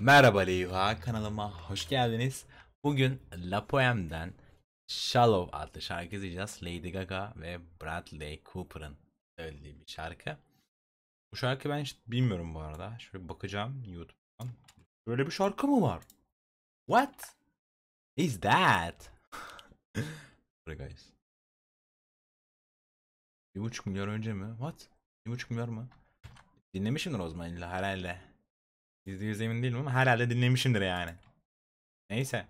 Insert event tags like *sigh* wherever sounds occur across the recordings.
Merhaba Leyva kanalıma hoş geldiniz. Bugün La Poem'den Shallow adlı şarkı izleyeceğiz. Lady Gaga ve Bradley Cooper'ın söylediği bir şarkı. Bu şarkı ben hiç bilmiyorum bu arada. Şöyle bakacağım YouTube'dan. Böyle bir şarkı mı var? What is that? *laughs* Sorry guys. Bir buçuk milyar önce mi? What? Bir buçuk milyar mı? Dinlemişimdir o zaman illa herhalde. %100 emin değilim ama herhalde dinlemişimdir yani. Neyse.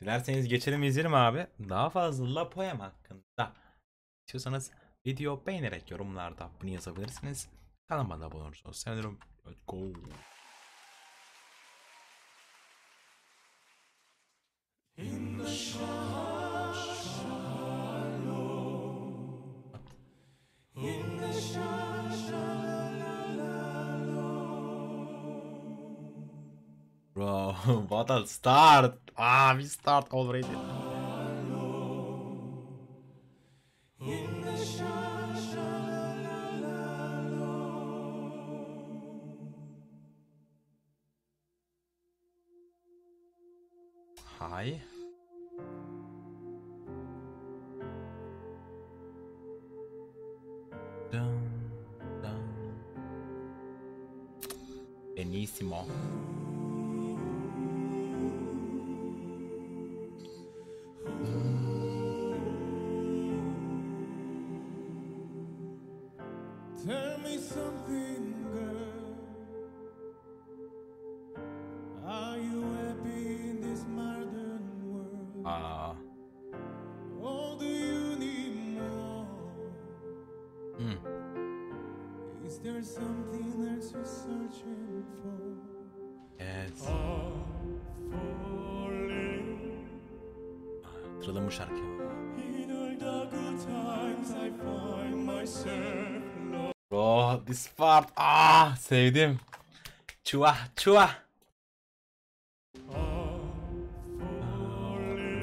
Dilerseniz geçelim izleyelim abi. Daha fazla La Poem hakkında. İstiyorsanız video beğenerek yorumlarda bunu yazabilirsiniz. Kanalıma da abone olursanız sevinirim. Let's go. Bro, *laughs* a start! Ah, we start already. Hi. Dun, dun. Benissimo. Something, girl. Are you happy in this modern world? Aa. Or do you need more? Hmm. Is there something that you're searching for? Evet. Falling Hatırladım bu şarkıyı. in all the good times, I find myself. Bro, this part. Ah, sevdim. Çuva, çuva.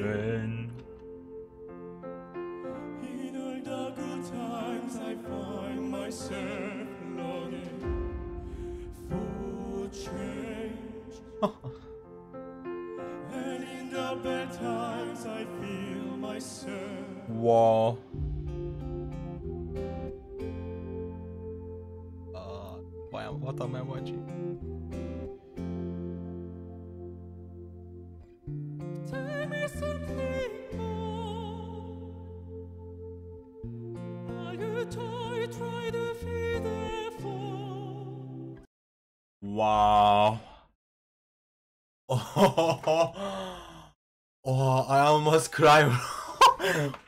Ben. Feed the fall? Wow. *laughs* Oh, I almost cry. *laughs*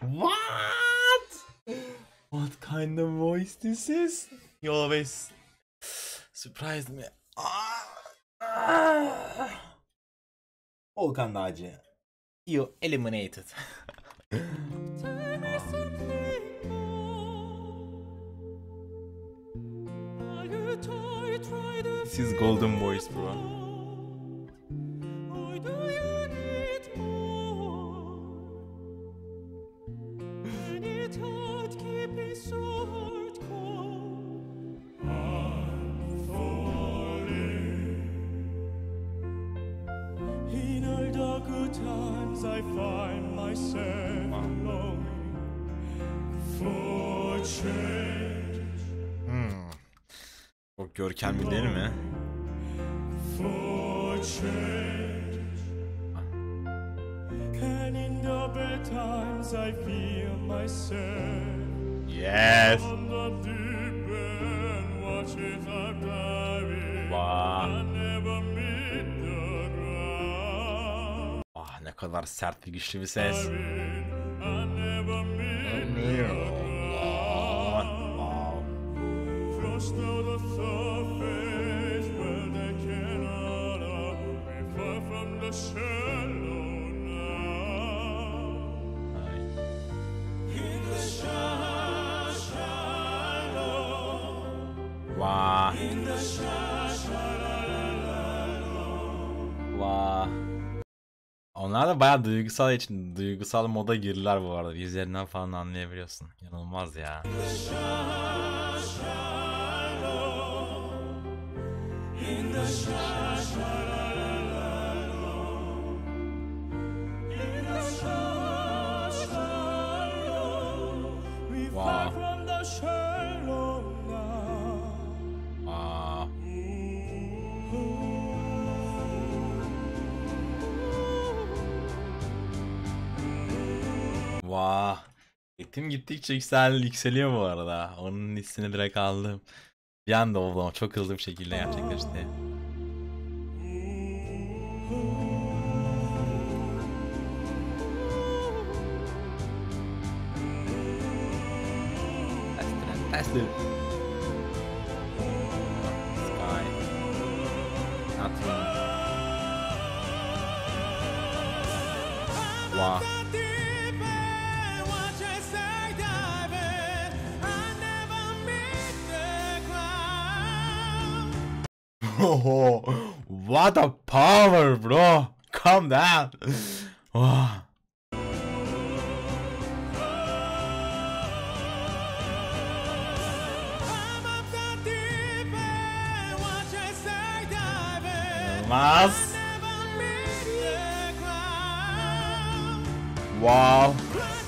what? What kind of voice this is? You always surprised me. Ah. Volkan Naci. You eliminated. *laughs* İs golden voice bro. In all the good times, I find myself longing for change. Çok görkemli değil mi? for change. And in the bad times, I feel myself Yes. on the deep end, watches are diving. Wow. Kadar sert ve güçlü bir ses. Onlar da bayağı duygusal için duygusal moda girdiler bu arada. Yüzlerinden falan anlayabiliyorsun. İnanılmaz ya. Vah. Ritim gittikçe yüksel, yükseliyor bu arada. Onun hissini direkt aldım. Bir anda oldu çok hızlı bir şekilde gerçekleşti. Nothing. Wow. Oh, *laughs* what a power, bro! Calm down. Ah. Wow. İnanılmaz. Wow.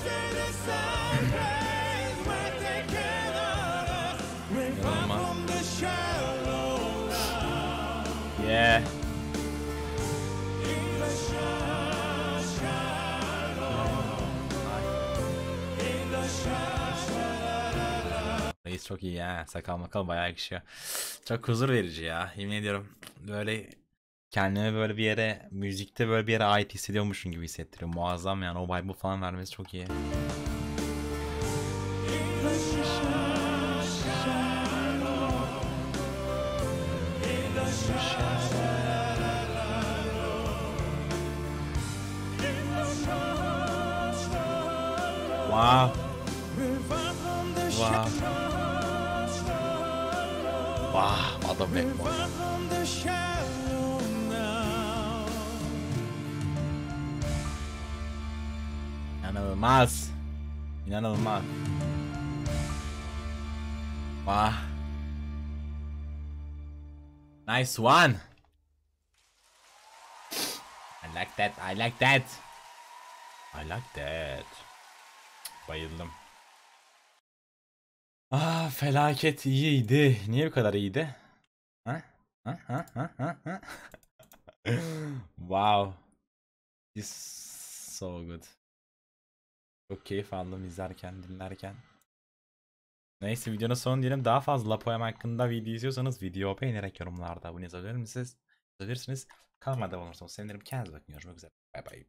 Çok iyi ya. Sakal makal bayağı yakışıyor. Çok huzur verici ya. Yemin ediyorum. Böyle kendimi böyle bir yere müzikte böyle bir yere ait hissediyormuşum gibi hissettiriyor. Muazzam yani o vibe'ı falan vermesi çok iyi. Wow. Wow. Wow. What a backbone. İnanılmaz. İnanılmaz. Wow. Nice one. I like that. I like that. I like that. Bayıldım. Ah felaket iyiydi. Niye bu kadar iyiydi? Ha? Ha ha ha ha wow. This so good. Çok keyif aldım izlerken, dinlerken. Neyse videonun sonu diyelim. Daha fazla poem hakkında video izliyorsanız video beğenerek yorumlarda abone olabilir misiniz? Olabilirsiniz. Kanalıma abone olursanız sevinirim. Kendinize bakın. Görüşmek üzere. Bay bay.